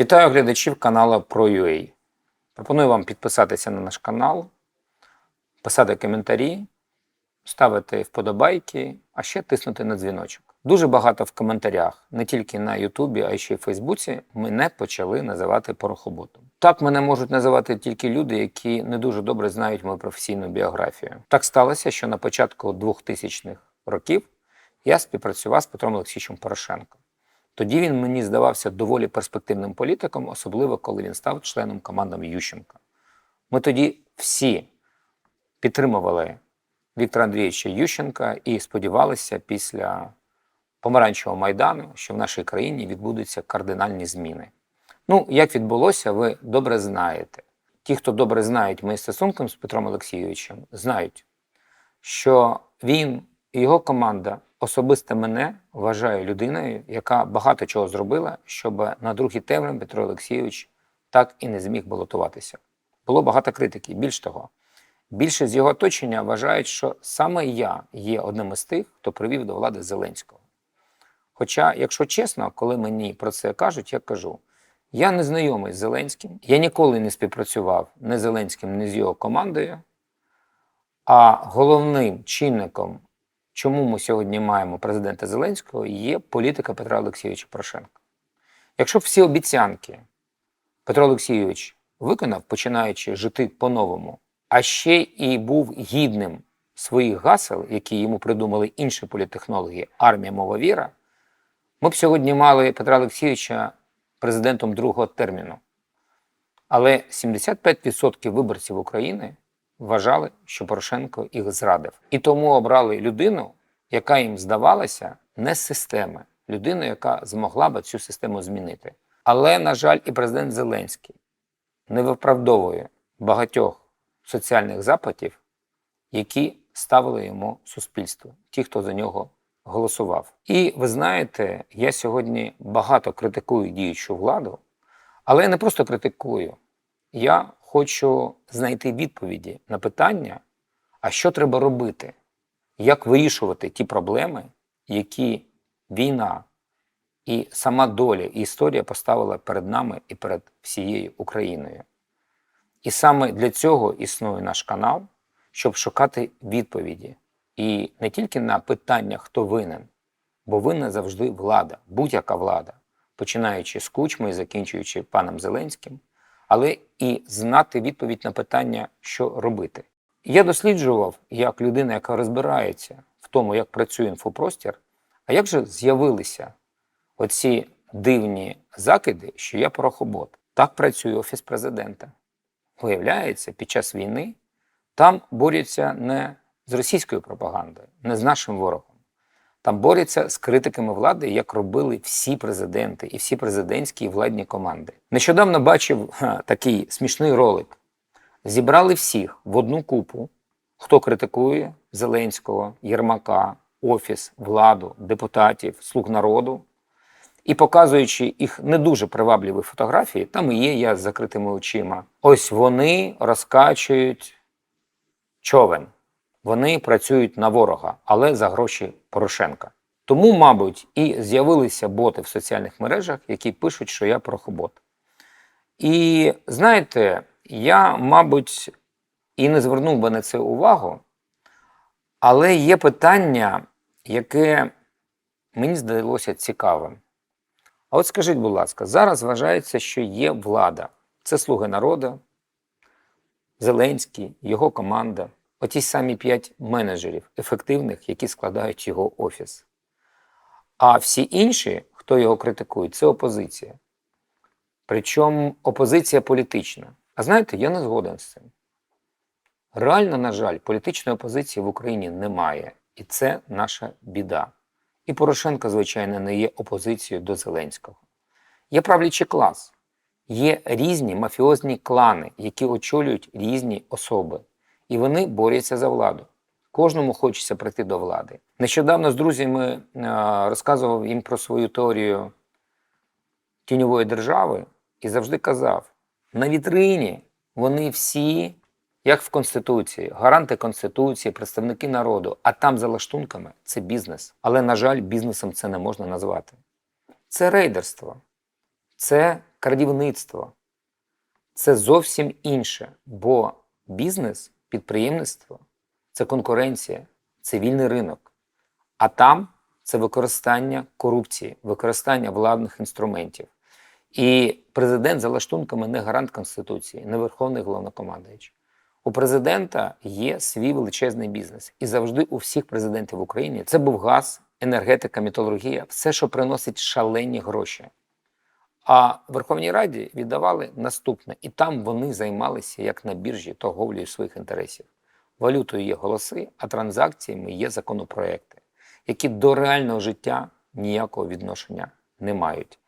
Вітаю глядачів каналу ProUA. Пропоную вам підписатися на наш канал, писати коментарі, ставити вподобайки, а ще тиснути на дзвіночок. Дуже багато в коментарях, не тільки на Ютубі, а й ще й Фейсбуці, мене почали називати порохоботом. Так мене можуть називати тільки люди, які не дуже добре знають мою професійну біографію. Так сталося, що на початку 2000-х років я співпрацював з Петром Олексійовичем Порошенком. Тоді він мені здавався доволі перспективним політиком, особливо коли він став членом команди Ющенка. Ми тоді всі підтримували Віктора Андрійовича Ющенка і сподівалися після помаранчевого майдану, що в нашій країні відбудуться кардинальні зміни. Ну, як відбулося, ви добре знаєте. Ті, хто добре знають мої стосунки з Петром Олексійовичем, знають, що він і його команда особисто мене вважає людиною, яка багато чого зробила, щоб на другий термін Петро Олексійович так і не зміг балотуватися. Було багато критики. Більш того, більшість з його оточення вважають, що саме я є одним із тих, хто привів до влади Зеленського. Хоча, якщо чесно, коли мені про це кажуть, я кажу: я не знайомий з Зеленським, я ніколи не співпрацював ні з Зеленським, ні з його командою. А головним чинником, чому ми сьогодні маємо президента Зеленського, є політика Петра Олексійовича Порошенка. Якщо б всі обіцянки Петро Олексійович виконав, починаючи жити по-новому, а ще і був гідним своїх гасел, які йому придумали інші політтехнологи, армія, мова віра, ми б сьогодні мали Петра Олексійовича президентом другого терміну. Але 75% виборців України вважали, що Порошенко їх зрадив. І тому обрали людину, яка їм здавалася не з системи, людину, яка змогла би цю систему змінити. Але, на жаль, і президент Зеленський не виправдовує багатьох соціальних запитів, які ставили йому суспільство, ті, хто за нього голосував. І ви знаєте, я сьогодні багато критикую діючу владу, але я не просто критикую. Я хочу знайти відповіді на питання, а що треба робити, як вирішувати ті проблеми, які війна і сама доля і історія поставила перед нами і перед всією Україною. І саме для цього існує наш канал, щоб шукати відповіді. І не тільки на питання, хто винен, бо винна завжди влада, будь-яка влада, починаючи з кучми і закінчуючи паном Зеленським, але і знати відповідь на питання, що робити. Я досліджував як людина, яка розбирається в тому, як працює інфопростір, а як же з'явилися оці дивні закиди, що я порохобот. Так працює Офіс президента. Виявляється, під час війни там борються не з російською пропагандою, не з нашим ворогом. Там борються з критиками влади, як робили всі президенти і всі президентські і владні команди. Нещодавно бачив ха, такий смішний ролик. Зібрали всіх в одну купу, хто критикує Зеленського, Єрмака, Офіс, владу, депутатів, слуг народу. І показуючи їх не дуже привабливі фотографії, там і є я з закритими очима. Ось вони розкачують човен. Вони працюють на ворога, але за гроші Порошенка. Тому, мабуть, і з'явилися боти в соціальних мережах, які пишуть, що я порохобот. І знаєте, я, мабуть, і не звернув би на це увагу, але є питання, яке мені здалося цікавим. А от скажіть, будь ласка, зараз вважається, що є влада. Це слуги народу, Зеленський, його команда, оті самі п'ять менеджерів ефективних, які складають його офіс. А всі інші, хто його критикує, це опозиція. Причому опозиція політична. А знаєте, я не згоден з цим. Реально, на жаль, політичної опозиції в Україні немає, і це наша біда. І Порошенко, звичайно, не є опозицією до Зеленського. Є правлячий клас, є різні мафіозні клани, які очолюють різні особи, і вони борються за владу. Кожному хочеться прийти до влади. Нещодавно з друзями е, розказував їм про свою теорію тіньової держави і завжди казав: на вітрині вони всі, як в Конституції, гаранти Конституції, представники народу, а там за лаштунками це бізнес. Але, на жаль, бізнесом це не можна назвати. Це рейдерство, це крадівництво. Це зовсім інше, бо бізнес, підприємництво це конкуренція, це вільний ринок. А там це використання корупції, використання владних інструментів. І президент за лаштунками не гарант Конституції, не верховний головнокомандуючий. У президента є свій величезний бізнес. І завжди у всіх президентів в Україні це був газ, енергетика, металургія, все, що приносить шалені гроші. А Верховній Раді віддавали наступне, і там вони займалися як на біржі торговлею своїх інтересів. Валютою є голоси, а транзакціями є законопроекти, які до реального життя ніякого відношення не мають.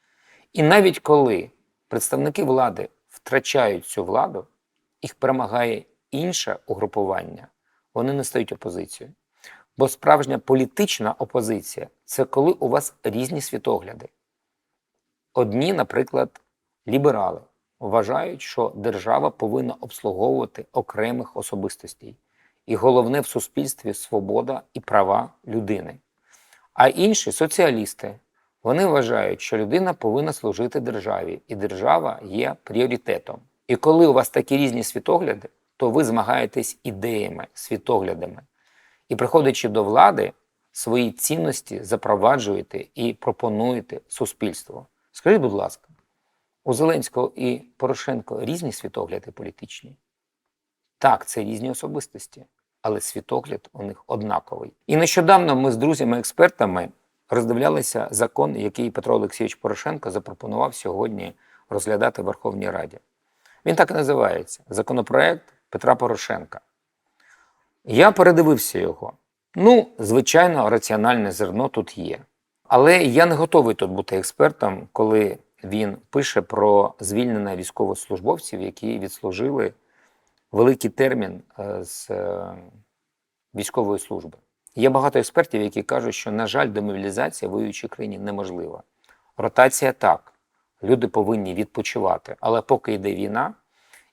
І навіть коли представники влади втрачають цю владу, їх перемагає інше угрупування, вони не стають опозицією. Бо справжня політична опозиція це коли у вас різні світогляди. Одні, наприклад, ліберали вважають, що держава повинна обслуговувати окремих особистостей. І головне в суспільстві свобода і права людини. А інші соціалісти вони вважають, що людина повинна служити державі, і держава є пріоритетом. І коли у вас такі різні світогляди, то ви змагаєтесь ідеями, світоглядами. І приходячи до влади, свої цінності запроваджуєте і пропонуєте суспільству. Скажіть, будь ласка, у Зеленського і Порошенко різні світогляди політичні? Так, це різні особистості, але світогляд у них однаковий. І нещодавно ми з друзями-експертами роздивлялися закон, який Петро Олексійович Порошенко запропонував сьогодні розглядати в Верховній Раді. Він так і називається законопроект Петра Порошенка. Я передивився його. Ну, звичайно, раціональне зерно тут є. Але я не готовий тут бути експертом, коли він пише про звільнення військовослужбовців, які відслужили великий термін е, з е, військової служби. Є багато експертів, які кажуть, що, на жаль, демобілізація в воюючій країні неможлива. Ротація так, люди повинні відпочивати. Але поки йде війна,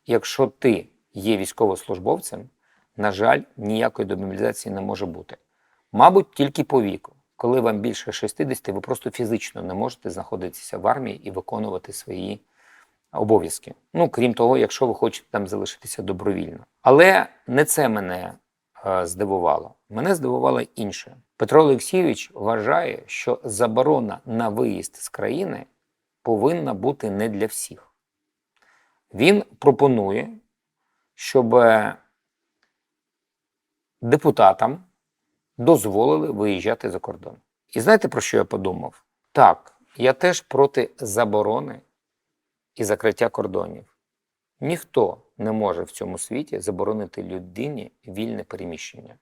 якщо ти є військовослужбовцем, на жаль, ніякої демобілізації не може бути. Мабуть, тільки по віку. Коли вам більше 60, ви просто фізично не можете знаходитися в армії і виконувати свої обов'язки. Ну, крім того, якщо ви хочете там залишитися добровільно. Але не це мене е, здивувало. Мене здивувало інше. Петро Олексійович вважає, що заборона на виїзд з країни повинна бути не для всіх. Він пропонує, щоб депутатам дозволили виїжджати за кордон. І знаєте, про що я подумав? Так, я теж проти заборони і закриття кордонів. Ніхто не може в цьому світі заборонити людині вільне переміщення.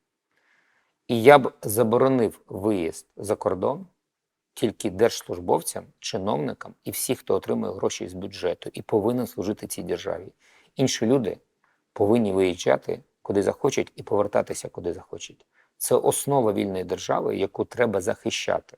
І я б заборонив виїзд за кордон тільки держслужбовцям, чиновникам і всі, хто отримує гроші з бюджету і повинен служити цій державі. Інші люди повинні виїжджати куди захочуть і повертатися куди захочуть. Це основа вільної держави, яку треба захищати.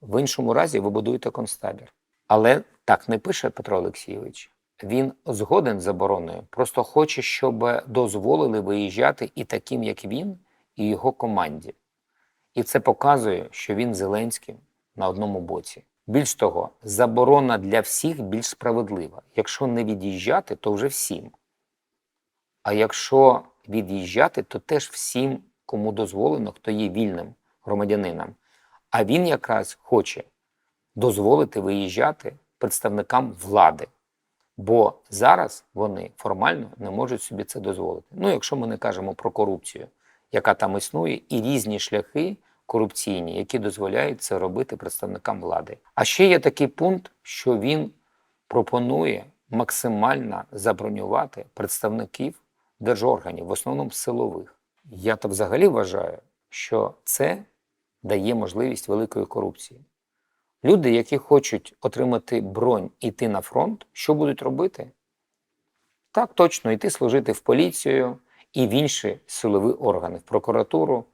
В іншому разі ви будуєте концтабір. Але так не пише Петро Олексійович. Він згоден з забороною, просто хоче, щоб дозволили виїжджати і таким, як він, і його команді. І це показує, що він Зеленським на одному боці. Більш того, заборона для всіх більш справедлива. Якщо не від'їжджати, то вже всім. А якщо від'їжджати, то теж всім, кому дозволено, хто є вільним громадянином. А він якраз хоче дозволити виїжджати представникам влади. Бо зараз вони формально не можуть собі це дозволити. Ну, якщо ми не кажемо про корупцію, яка там існує, і різні шляхи корупційні, які дозволяють це робити представникам влади. А ще є такий пункт, що він пропонує максимально забронювати представників держорганів, в основному силових. Я то взагалі вважаю, що це дає можливість великої корупції. Люди, які хочуть отримати бронь і йти на фронт, що будуть робити? Так, точно, йти служити в поліцію і в інші силові органи, в прокуратуру,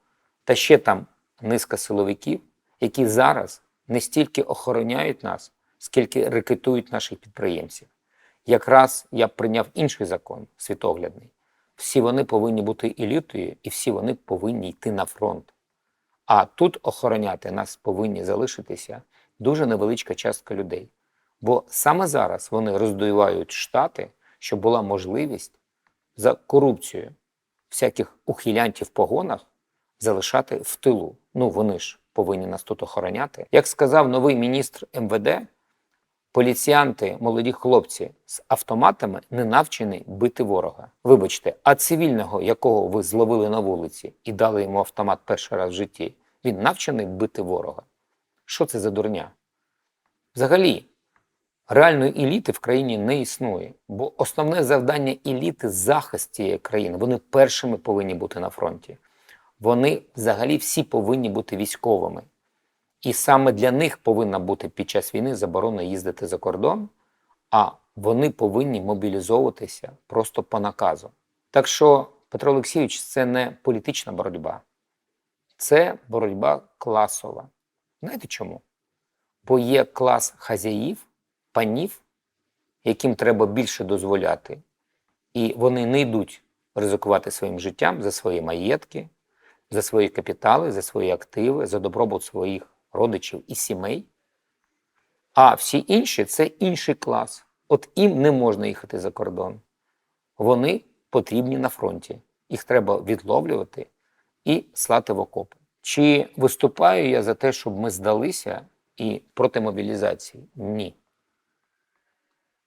та ще там низка силовиків, які зараз не стільки охороняють нас, скільки рекетують наших підприємців. Якраз я прийняв інший закон світоглядний. Всі вони повинні бути елітою, і всі вони повинні йти на фронт. А тут охороняти нас повинні залишитися дуже невеличка частка людей. Бо саме зараз вони роздоювають штати, щоб була можливість за корупцію всяких ухилянтів в погонах залишати в тилу. Ну вони ж повинні нас тут охороняти. Як сказав новий міністр МВД, поліціянти, молоді хлопці з автоматами не навчені бити ворога. Вибачте, а цивільного, якого ви зловили на вулиці і дали йому автомат перший раз в житті, він навчений бити ворога. Що це за дурня? Взагалі, реальної еліти в країні не існує, бо основне завдання еліти захист цієї країни. Вони першими повинні бути на фронті. Вони взагалі всі повинні бути військовими. І саме для них повинна бути під час війни заборона їздити за кордон, а вони повинні мобілізовуватися просто по наказу. Так що, Петро Олексійович, це не політична боротьба, це боротьба класова. Знаєте чому? Бо є клас хазяїв, панів, яким треба більше дозволяти, і вони не йдуть ризикувати своїм життям за свої маєтки, за свої капітали, за свої активи, за добробут своїх родичів і сімей. А всі інші це інший клас. От їм не можна їхати за кордон. Вони потрібні на фронті. Їх треба відловлювати і слати в окопи. Чи виступаю я за те, щоб ми здалися і проти мобілізації? Ні.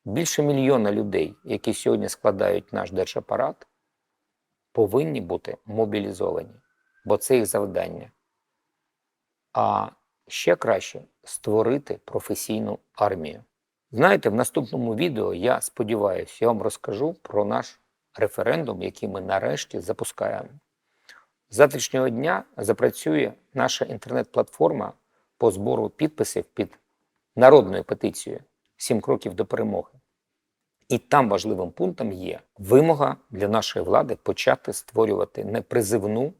Більше мільйона людей, які сьогодні складають наш держапарат, повинні бути мобілізовані, бо це їх завдання. А ще краще створити професійну армію. Знаєте, в наступному відео я сподіваюся, я вам розкажу про наш референдум, який ми нарешті запускаємо. З завтрашнього дня запрацює наша інтернет-платформа по збору підписів під народною петицією «Сім кроків до перемоги. І там важливим пунктом є вимога для нашої влади почати створювати не призивну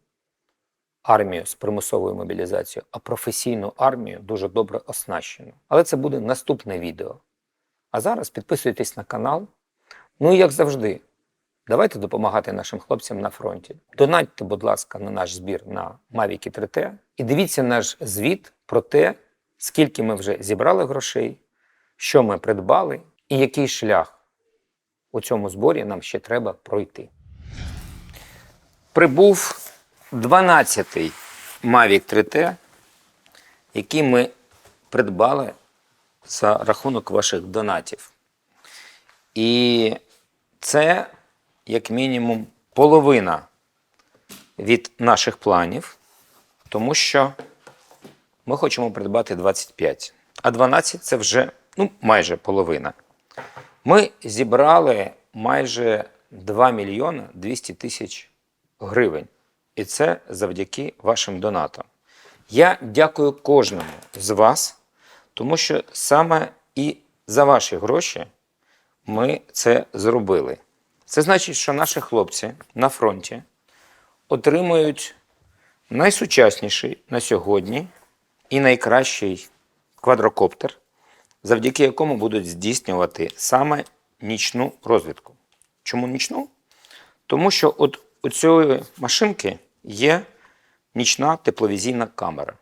армію з примусовою мобілізацією, а професійну армію дуже добре оснащену. Але це буде наступне відео. А зараз підписуйтесь на канал. Ну і як завжди, давайте допомагати нашим хлопцям на фронті. Донатьте, будь ласка, на наш збір на Mavic 3T і дивіться наш звіт про те, скільки ми вже зібрали грошей, що ми придбали і який шлях у цьому зборі нам ще треба пройти. Прибув 12-й Mavic 3T, який ми придбали за рахунок ваших донатів. І це, як мінімум, половина від наших планів, тому що ми хочемо придбати 25, а 12 це вже ну, майже половина. Ми зібрали майже 2 мільйони 200 тисяч гривень. І це завдяки вашим донатам. Я дякую кожному з вас, тому що саме і за ваші гроші ми це зробили. Це значить, що наші хлопці на фронті отримують найсучасніший на сьогодні і найкращий квадрокоптер, завдяки якому будуть здійснювати саме нічну розвідку. Чому нічну? Тому що от у цієї машинки є нічна тепловізійна камера.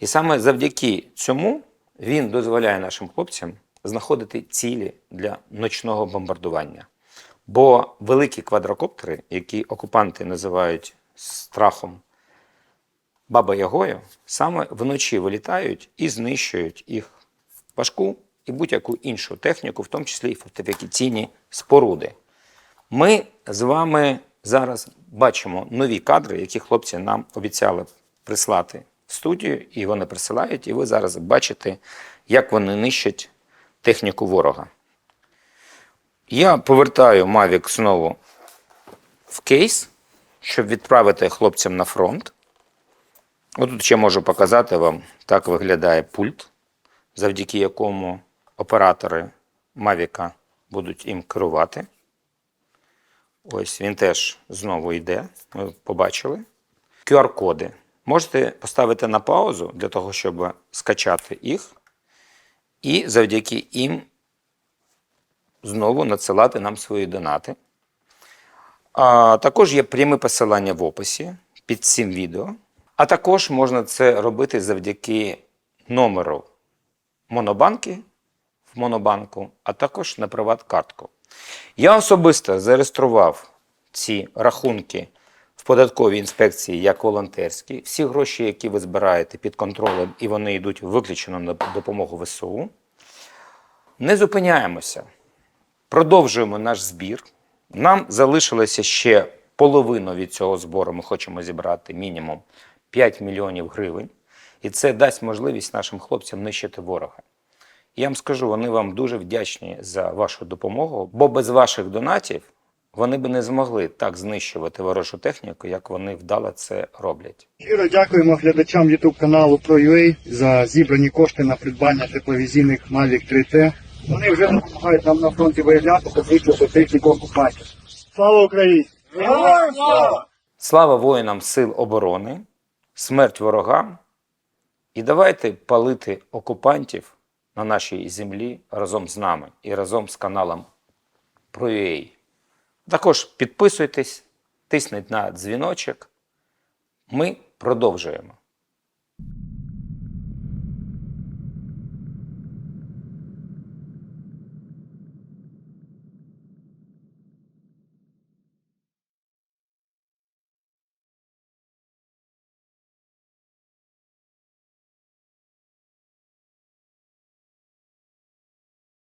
І саме завдяки цьому він дозволяє нашим хлопцям знаходити цілі для ночного бомбардування. Бо великі квадрокоптери, які окупанти називають страхом Баба Ягою, саме вночі вилітають і знищують їх важку і будь-яку іншу техніку, в тому числі і фортифікаційні споруди. Ми з вами зараз бачимо нові кадри, які хлопці нам обіцяли прислати в студію, і вони присилають, і ви зараз бачите, як вони нищать техніку ворога. Я повертаю Mavic знову в кейс, щоб відправити хлопцям на фронт. Отут ще можу показати вам, так виглядає пульт, завдяки якому оператори Mavic будуть їм керувати. Ось він теж знову йде. Ми побачили. QR-коди. Можете поставити на паузу для того, щоб скачати їх, і завдяки їм знову надсилати нам свої донати. А також є пряме посилання в описі під цим відео. А також можна це робити завдяки номеру Монобанки в Монобанку, а також на приват-картку. Я особисто зареєстрував ці рахунки в податковій інспекції як волонтерські. Всі гроші, які ви збираєте під контролем, і вони йдуть виключно на допомогу ВСУ. Не зупиняємося. Продовжуємо наш збір. Нам залишилося ще половину від цього збору. Ми хочемо зібрати мінімум 5 мільйонів гривень. І це дасть можливість нашим хлопцям нищити ворога. Я вам скажу, вони вам дуже вдячні за вашу допомогу, бо без ваших донатів вони б не змогли так знищувати ворожу техніку, як вони вдало це роблять. Щиро дякуємо глядачам YouTube каналу ProUA за зібрані кошти на придбання тепловізійних Mavic 3T. Вони вже допомагають нам на фронті виявляти та знищувати техніку окупантів. Слава Україні! Героям слава! Слава воїнам сил оборони, смерть ворогам. І давайте палити окупантів на нашій землі разом з нами і разом з каналом ProUA. Також підписуйтесь, тисніть на дзвіночок. Ми продовжуємо.